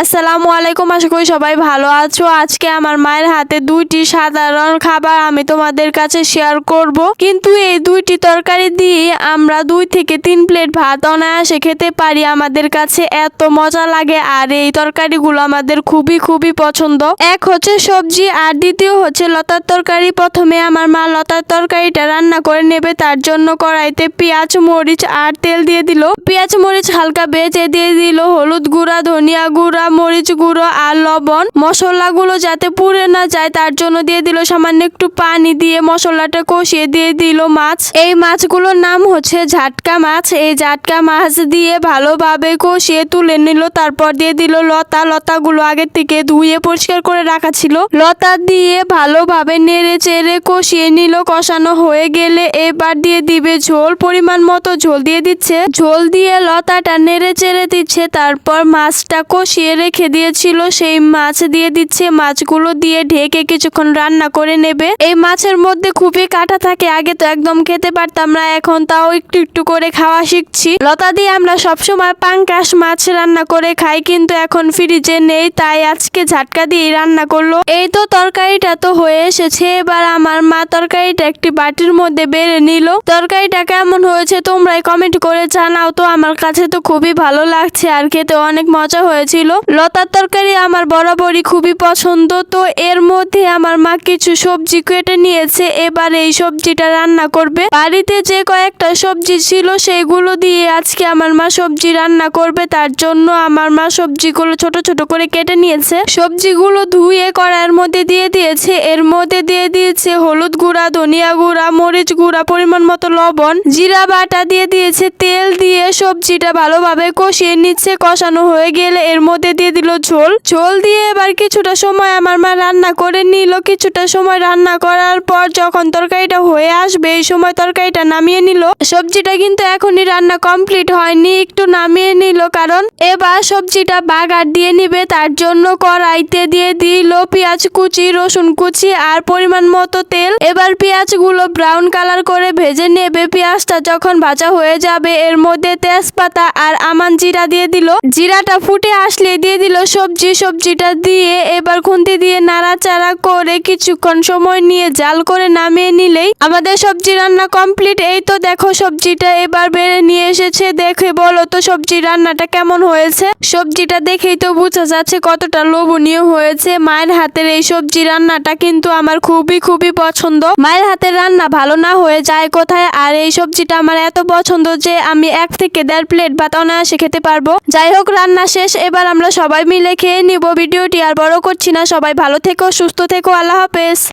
আসসালামু আলাইকুম, আশা করি সবাই ভালো আছো। আজকে আমার মায়ের হাতে দুইটি সাধারণ খাবার আমি তোমাদের কাছে শেয়ার করব। কিন্তু এই দুইটি তরকারি দিয়ে আমরা দুই থেকে তিন প্লেট ভাত অনায়াসে খেতে পারি। আমাদের কাছে এত মজা লাগে আর এই তরকারিগুলো আমাদের খুবই খুবই পছন্দ। এক হচ্ছে সবজি আর দ্বিতীয় হচ্ছে লতার তরকারি। প্রথমে আমার মা লতার তরকারিটা রান্না করে নেবে। তার জন্য কড়াইতে পেঁয়াজ, মরিচ আর তেল দিয়ে দিল। পেঁয়াজ, মরিচ হালকা বেজে দিয়ে দিল। হলুদ গুঁড়া, ধনিয়া গুঁড়া মরিচ গুঁড়ো আর লবণ। মশলাগুলো যাতে পুড়ে না যায়, তার জন্য দিয়ে দিল সামান্য একটু পানি দিয়ে মশলাটা কষিয়ে দিয়ে দিল মাছ। এই মাছগুলোর নাম হচ্ছে ঝাটকা মাছ। এই ঝাটকা মাছ দিয়ে ভালোভাবে কষিয়ে তুলে নিল, তারপর দিয়ে দিল লতা। লতাগুলো আগের থেকে ধুয়ে পরিষ্কার করে রাখা ছিল। লতা দিয়ে ভালোভাবে নেড়ে চেড়ে কষিয়ে নিল। কষানো হয়ে গেলে এবার দিয়ে দিবে ঝোল, পরিমাণ মতো ঝোল দিয়ে দিচ্ছে। ঝোল দিয়ে লতাটা নেড়ে চেড়ে দিচ্ছে, তারপর মাছটা কষিয়ে রেখে দিয়েছিল, সেই মাছ দিয়ে দিচ্ছে, মাছগুলো দিয়ে ঢেকে কিছুক্ষণ রান্না করে নেবে। এই মাছের মধ্যে খুবই কাটা থাকে, আগে তো একদম খেতে পারতাম না, এখন তাও একটু একটু করে খাওয়া শিখছি। লতা দিয়ে আমরা সবসময় পাঙ্কাশ মাছ রান্না করে খাই, কিন্তু এখন ফ্রিজে নেই, তাই আজকে ঝাটকা দিয়ে রান্না করল। এই তো তরকারিটা তো হয়ে এসেছে, এবার আমার মা তরকারিটা একটি বাটির মধ্যে বেড়ে নিল। তরকারিটা কেমন হয়েছে তোমরাই কমেন্ট করে জানাও, তো আমার কাছে তো খুবই ভালো লাগছে, আর খেতে অনেক মজা হয়েছিল। লতার তরকারি আমার বরাবরই খুবই পছন্দ, তো এর মধ্যে আমার মা কিছু সবজি কেটে নিয়েছে। এবার এই সবজিটা রান্না করবে। বাড়িতে যে কয়েকটা সবজি ছিল সেগুলো দিয়ে আজকে আমার মা সবজি রান্না করবে। তার জন্য আমার মা সবজিগুলো ছোট ছোট করে কেটে নিয়েছে। সবজিগুলো ধুয়ে কড়াইয়ের মধ্যে দিয়ে দিয়েছে। এর মধ্যে দিয়ে দিয়েছে হলুদ গুঁড়া, ধনিয়া গুঁড়া, মরিচ গুঁড়া, পরিমাণ মতো লবণ, জিরা বাটা দিয়ে দিয়েছে, তেল দিয়ে সবজিটা ভালোভাবে কষিয়ে নিচ্ছে, কষানো হয়ে গেলে এর মধ্যে দিয়ে দিল ঝোল। ঝোল দিয়ে এবার কিছুটা সময় আমার মা রান্না করে নিল। কিছুটা সময় রান্না করার পর যখন তরকারিটা হয়ে আসবে, এই সময় তরকারিটা নামিয়ে নিল। সবজিটা কিন্তু এখনই রান্না কমপ্লিট হয়নি, একটু নামিয়ে নিল কারণ এবার সবজিটা বাগার দিয়ে নিবে। তার জন্য কড়াইতে দিয়ে দিল পেঁয়াজ কুচি, রসুন কুচি আর পরিমাণ মতো তেল। এবার পেঁয়াজগুলো ব্রাউন কালার করে ভেজে নেবে। পেঁয়াজটা যখন ভাজা হয়ে যাবে, এর মধ্যে তেজপাতা আর আমান জিরা দিয়ে দিল। জিরাটা ফুটে আসলে দিয়ে দিল সবজি। সবজিটা দিয়ে এবার খুন্তি দিয়ে নাড়াচাড়া করে কিছুক্ষণ সময় নিয়ে জাল করে নামিয়ে নিলেই আমাদের সবজি রান্না কমপ্লিট। এই তো দেখো সবজিটা এবার বেড়ে নিয়ে এসেছে। দেখে বলো তো সবজি রান্নাটা কেমন হয়েছে? সবজিটা দেখেই তো বোঝা যাচ্ছে কতটা লোভনীয় হয়েছে। মায়ের হাতের এই সবজি রান্নাটা কিন্তু আমার খুবই খুবই পছন্দ। মায়ের হাতের রান্না ভালো না হয়ে যায় কোথায়? আর এই সবজিটা আমার এত পছন্দ যে আমি এক থেকে দেড় প্লেট ভাত অনায়াসে খেতে পারব। যাই হোক, রান্না শেষ। এবার আমরা সবাই মিলে খেয়ে নিব। ভিডিওটি আর বড় করছি না। সবাই ভালো থেকো, সুস্থ থেকো। আল্লাহ হাফেজ।